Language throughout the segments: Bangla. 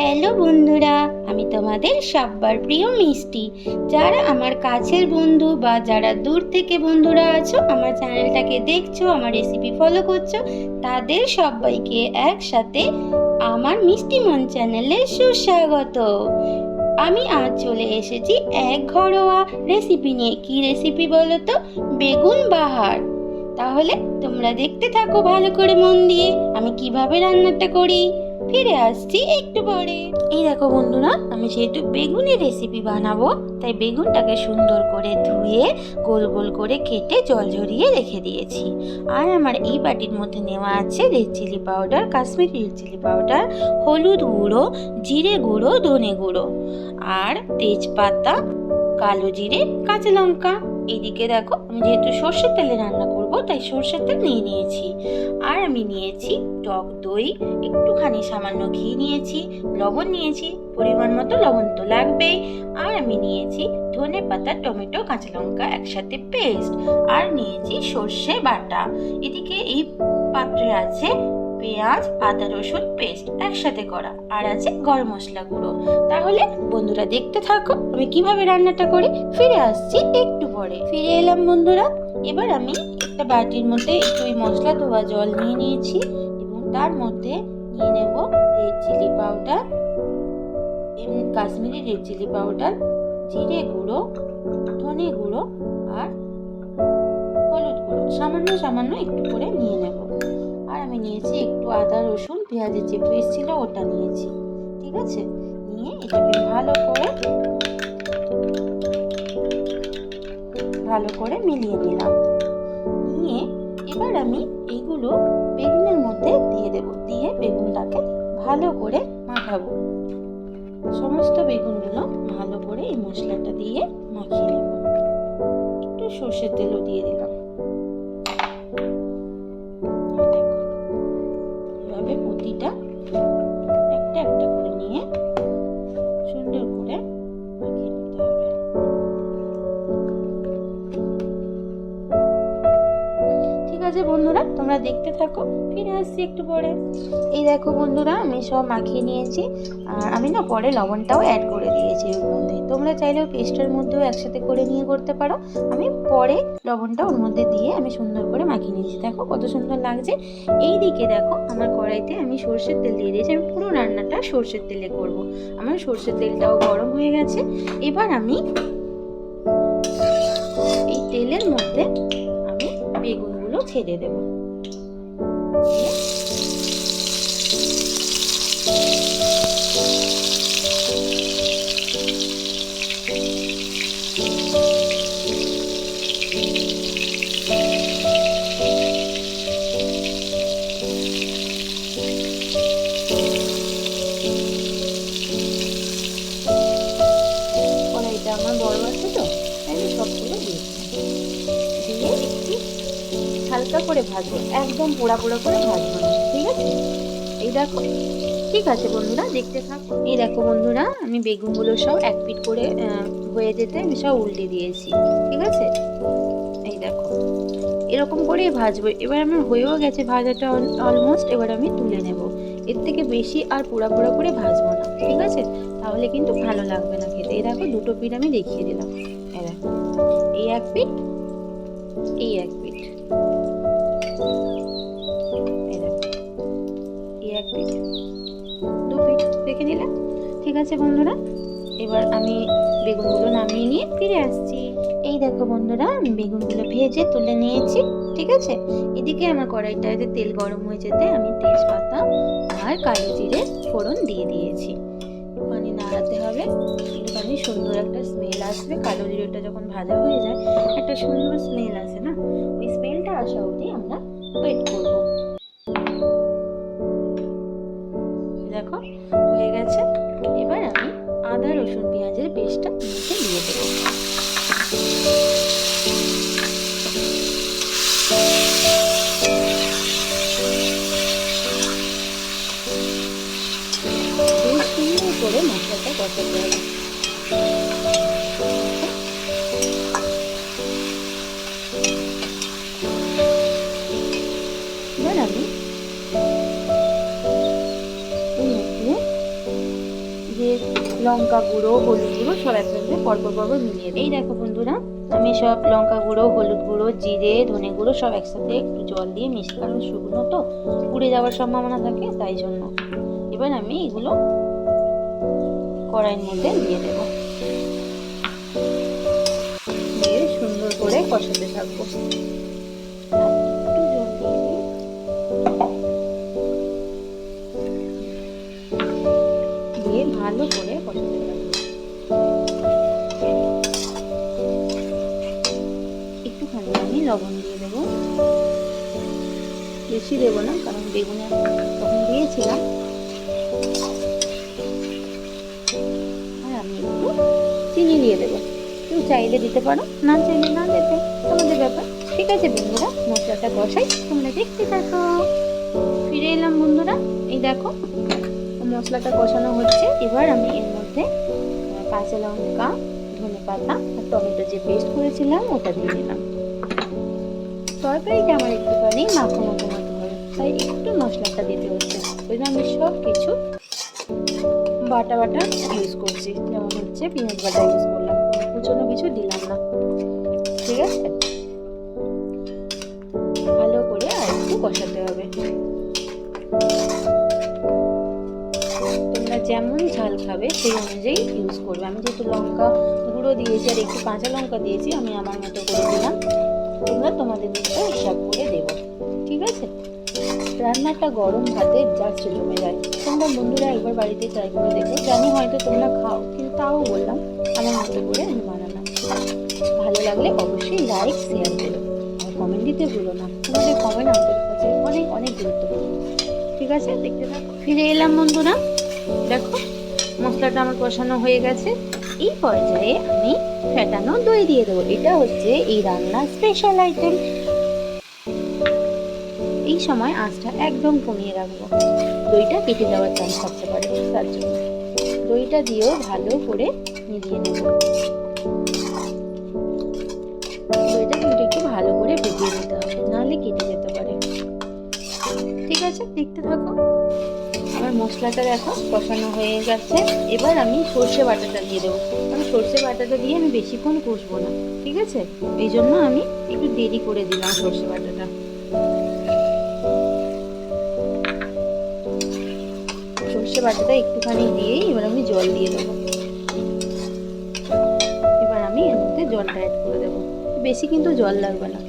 হ্যালো বন্ধুরা, আমি তোমাদের সব্বার প্রিয় মিষ্টি। যারা আমার কাছের বন্ধু বা যারা দূর থেকে বন্ধুরা আছো, আমার চ্যানেলটাকে দেখছ, আমার রেসিপি ফলো করছ, তাদের সবাইকে একসাথে আমার মিষ্টি মন চ্যানেলে সুস্বাগত। আমি আজ চলে এসেছি এক ঘরোয়া রেসিপি নিয়ে। কি রেসিপি বলো তো বেগুন বাহার। তাহলে তোমরা দেখতে থাকো ভালো করে মন দিয়ে। আমি কীভাবে রান্নাটা করি? ফিরে আসছি একটু পরে। এই দেখো বন্ধুরা, আমি যেহেতু বেগুনের রেসিপি বানাবো, তাই বেগুনটাকে সুন্দর করে ধুয়ে গোল গোল করে কেটে জল ঝরিয়ে রেখে দিয়েছি। আর আমার এই বাটির মধ্যে নেওয়া আছে red chilli powder Kashmiri red chilli powder হলুদ গুঁড়ো, জিরে গুঁড়ো, ধনে গুঁড়ো। আর তেজপাতা, কালো জিরে, কাঁচা লঙ্কা। এদিকে দেখো, আমি যেহেতু সর্ষের তেলে রান্না করব, তাই সর্ষের তেল নিয়ে নিয়েছি। আর আমি নিয়েছি টক দই, একটুখানি সামান্য ঘি নিয়েছি, লবণ নিয়েছি, পরিমাণ মতো লবণ তো লাগবেই। আর আমি নিয়েছি ধনে পাতা, টমেটো, কাঁচা লঙ্কা একসাথে পেস্ট। আর নিয়েছি সর্ষে বাটা। এদিকে এই পাত্রে আছে পেঁয়াজ, আদা, রসুন পেস্ট একসাথে করা। আর আছে গরম মশলা গুঁড়ো। তাহলে বন্ধুরা দেখতে থাকো, আমি কীভাবে রান্নাটা করি। ফিরে আসছি একটু পরে। ফিরে এলাম বন্ধুরা, এবার আমি একটা বাটির মধ্যে একটু ওই মশলা ধোয়া জল নিয়ে নিয়েছি এবং তার মধ্যে নিয়ে নেব red chilli powder Kashmiri red chilli powder জিরে গুঁড়ো, ধনে গুঁড়ো, আর হলুদ গুঁড়ো। সামান্য সামান্য একটু করে নিয়ে নেব। আমি নিয়েছি একটু আদা, রসুন, পেঁয়াজের যে পেস্ট ছিল ওটা নিয়েছি। ঠিক আছে? নিয়ে এটাকে ভালো করে ভালো করে মিলিয়ে নিলাম। নিয়ে এবার আমি এগুলো বেগুনের মধ্যে দিয়ে দেব। দিয়ে বেগুনটাকে ভালো করে মাখাবো। সমস্ত বেগুনগুলো ভালো করে এই মশলাটা দিয়ে মাখিয়ে নেব। একটু সর্ষের তেলও দিয়ে দিলাম। দেখতে থাকো, ফিরে আসছি একটু পরে। এই দেখো বন্ধুরা, আমি সব মাখিয়ে নিয়েছি, আর আমি না পরে লবণটাও অ্যাড করে দিয়েছি ওর মধ্যে। তোমরা চাইলেও পেস্টের মধ্যেও একসাথে করে নিয়ে করতে পারো। আমি পরে লবণটা ওর মধ্যে দিয়ে আমি সুন্দর করে মাখিয়ে নিয়েছি। দেখো কত সুন্দর লাগছে। এই দিকে দেখো, আমার কড়াইতে আমি সর্ষের তেল দিয়ে দিয়েছি। আমি পুরো রান্নাটা সর্ষের তেলে করব। আমার সর্ষের তেলটাও গরম হয়ে গেছে। এবার আমি এই তেলের মধ্যে আমি বেগুনগুলো ছেড়ে দেব। Yeah. ভাজবো একদম পোড়া পোড়া করে ভাজবো না, ঠিক আছে? এই দেখো, ঠিক আছে বন্ধুরা, দেখতে থাকো। এই দেখো বন্ধুরা, আমি বেগুনগুলো সব এক পিট করে হয়ে যেতে আমি সব উল্টে দিয়েছি, ঠিক আছে? এই দেখো, এরকম করেই ভাজবো। এবার আমার হয়েও গেছে ভাজাটা অলমোস্ট এবার আমি তুলে নেব। এর থেকে বেশি আর পোড়া পোড়া করে ভাজবো না, ঠিক আছে? তাহলে কিন্তু ভালো লাগবে না খেতে। এই দেখো, দুটো পিঠ আমি দেখিয়ে দিলাম। এই দেখো, এই এক পিঠ এই এক দেখে নিলাম ঠিক আছে বন্ধুরা, এবার আমি বেগুনগুলো নামিয়ে নিয়ে ফিরে আসছি। এই দেখো বন্ধুরা, আমি বেগুনগুলো ভেজে তুলে নিয়েছি, ঠিক আছে? এদিকে আমার কড়াইটাতে তেল গরম হয়ে যেতে আমি তেজপাতা আর কালো জিরে ফোড়ন দিয়ে দিয়েছি। একটুখানি নাড়াতে হবে একটুখানি সুন্দর একটা স্মেল আসবে। কালো জিরেটা যখন ভাজা হয়ে যায়, একটা সুন্দর স্মেল আসে না? ওই স্মেলটা আসা অবধি আমরা ওয়েট করব। দেখো হয়ে গেছে। এবার আমি আদা, রসুন, পেঁয়াজের পেস্টটা নিচে দিয়ে দেবো। করে মশলাটা কষাতে হবে। লঙ্কা গুঁড়ো, হলুদ গুঁড়ো সব একসাথে পরপর পরপর মিলিয়ে এই দেখো বন্ধুরা, আমি সব লঙ্কা গুঁড়ো, হলুদ গুঁড়ো, জিরে, ধনে গুঁড়ো সব একসাথে একটু জল দিয়ে মিশিয়ে, কারণ শুকনো তো, পুড়ে যাওয়ার সম্ভাবনা থাকে, তাই জন্য। এবার আমি এগুলো কড়াইয়ের মধ্যে দিয়ে দেব। দিয়ে সুন্দর করে কষাতে থাকব। লবণ দিয়ে দেবো। বেশি দেবো না, কারণ বেগুনে তখন দিয়েছিলাম। আর আমি একটু চিনি দিয়ে দেবো। কেউ চাইলে দিতে পারো, না চাইলে না দেবে তোমাদের ব্যাপার। ঠিক আছে বন্ধুরা, মশলাটা বসাই তোমরা দেখতে থাকো। ফিরে এলাম বন্ধুরা। এই দেখো, মশলাটা কষানো হচ্ছে। এবার আমি এর মধ্যে কাঁচা লঙ্কা, ধনে পাতা আর টমেটো যে পেস্ট করেছিলাম, ওটা দিয়ে দিলাম। তরকারিটা আমার একটুখানি মাখো মাখো মতো হয় তাই একটু মশলাটা দিতে হচ্ছে। ওই জন্য আমি সব কিছু বাটা বাটা ইউজ করছি। যেমন হচ্ছে পেঁয়াজ বাটা ইউজ করলাম। কুচনো কিছু দিলাম না। ঠিক আছে? ভালো করে আর একটু কষাতে হবে। তোমরা যেমন ঝাল খাবে সেই অনুযায়ী ইউজ করবে। আমি যেহেতু লঙ্কা গুঁড়ো দিয়েছি আর একটু কাঁচা লঙ্কা দিয়েছি, আমি আমার মতো করে দিলাম। তোমরা তোমাদের মতো হিসাব করে দেবো, ঠিক আছে? রান্নাটা গরম ভাতে জাস্ট জমে যায়। তোমরা বন্ধুরা একবার বাড়িতে ট্রাই করে দেখো, জানি হয়তো তোমরা খাও, কিন্তু তাও বললাম, আমার মতো করে আমি বানালাম। ভালো লাগলে অবশ্যই লাইক শেয়ার করো। আর কমেন্ট দিতে ভুলো না। তোমাদের কমেন্ট আমাদের কাছে অনেক অনেক গুরুত্বপূর্ণ। ঠিক আছে? দেখতে থাকো। ফিরে এলাম বন্ধুরা। দেখো, মশলাটা আমার কষানো হয়ে গেছে। এই পর্যায়ে আমি ফেটানো দই দিয়ে দেবো। এটা হচ্ছে এই রান্নার স্পেশাল আইটেম এই সময় আঁচটা একদম কমিয়ে রাখব। দইটা কেটে যাওয়ার চান্স থাকতে পারে, তার জন্য। দইটা দিয়েও ভালো করে মিলিয়ে নেব। দইটা কিন্তু একটু ভালো করে ভেজিয়ে নিতে হবে, নাহলে কেটে যেতে পারে। ঠিক আছে, দেখতে থাকো। আমার মশলাটা দেখো, কষানো হয়ে গেছে। এবার আমি সর্ষে বাটাটা দিয়ে দেবো। আমি সর্ষে বাটাটা দিয়ে আমি বেশিক্ষণ কষবো না, ঠিক আছে? এই জন্য আমি একটু দেরি করে দিলাম সর্ষে বাটাটা। সর্ষে বাটাটা একটুখানি দিয়েই এবার আমি জল দিয়ে দেবো। এবার আমি এর মধ্যে জলটা অ্যাড করে দেবো। বেশি কিন্তু জল লাগবে না।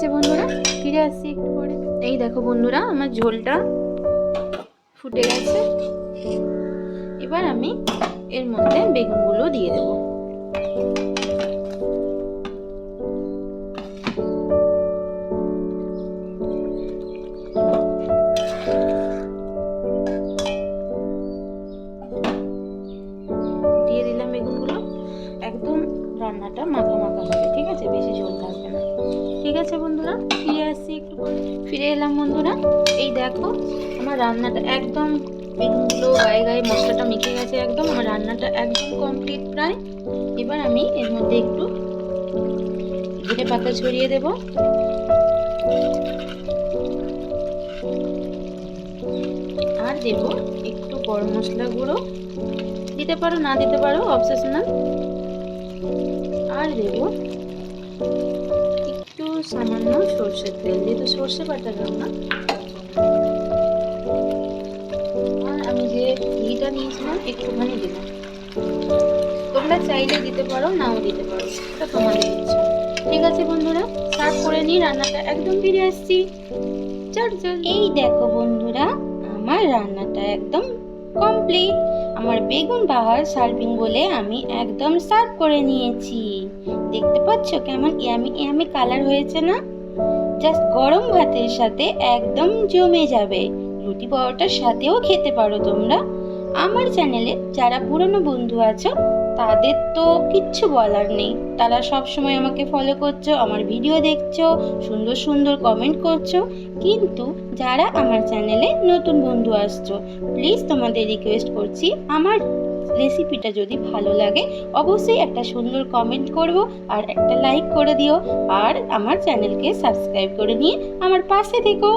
আছে বন্ধুরা? ফিরে আসছি একটু পরে। এই দেখো বন্ধুরা, আমার ঝোলটা ফুটে গেছে। এবার আমি এর মধ্যে বেগুনগুলো দিয়ে দেবো। এলাম বন্ধুরা। এই দেখো, আমার রান্নাটা একদম বেগুনগুলো গায়ে গায়ে মশলাটা মেখে গেছে একদম। আমার রান্নাটা একদম কমপ্লিট প্রায়। এবার আমি এর মধ্যে একটু ধনে পাতা ছড়িয়ে দেব। আর দেব একটু গরম মশলা গুঁড়ো। দিতে পারো, না দিতে পারো অবসেশনাল আর দেব সামান্য সর্ষের তেল যেহেতু সর্ষে বাটা দাও না। আর আমি যে ঘিটা নিয়েছিলাম, একটুখানি দিলাম। তোমরা চাইলে দিতে পারো, নাও দিতে পারো এটা তোমাদের ইচ্ছা। ঠিক আছে বন্ধুরা, সার্ভ করে নিই, রান্নাটা একদম ফিরে আসছি। চল চল এই দেখো বন্ধুরা, আমার রান্নাটা একদম কমপ্লিট। আমার বেগুন বাহার সার্ভিং বলে আমি একদম সার্ভ করে নিয়েছি। দেখতে পাচ্ছ কেমন? ইয়ামি ইয়ামি কালার হয়েছে না? জাস্ট গরম ভাতের সাথে একদম জমে যাবে। রুটি পরোটার সাথেও খেতে পারো তোমরা। আমার চ্যানেলে যারা পুরনো বন্ধু আছো, তাদের তো কিচ্ছু বলার নেই। তারা সব সময় আমাকে ফলো করছ, আমার ভিডিও দেখছ, সুন্দর সুন্দর কমেন্ট করছ। কিন্তু যারা আমার চ্যানেলে নতুন বন্ধু আসছো প্লিজ তোমাদের রিকোয়েস্ট করছি, আমার রেসিপিটা যদি ভালো লাগে, অবশ্যই একটা সুন্দর কমেন্ট করব আর একটা লাইক করে দিও। আর আমার চ্যানেলকে সাবস্ক্রাইব করে নিয়ে আমার পাশে থেকো।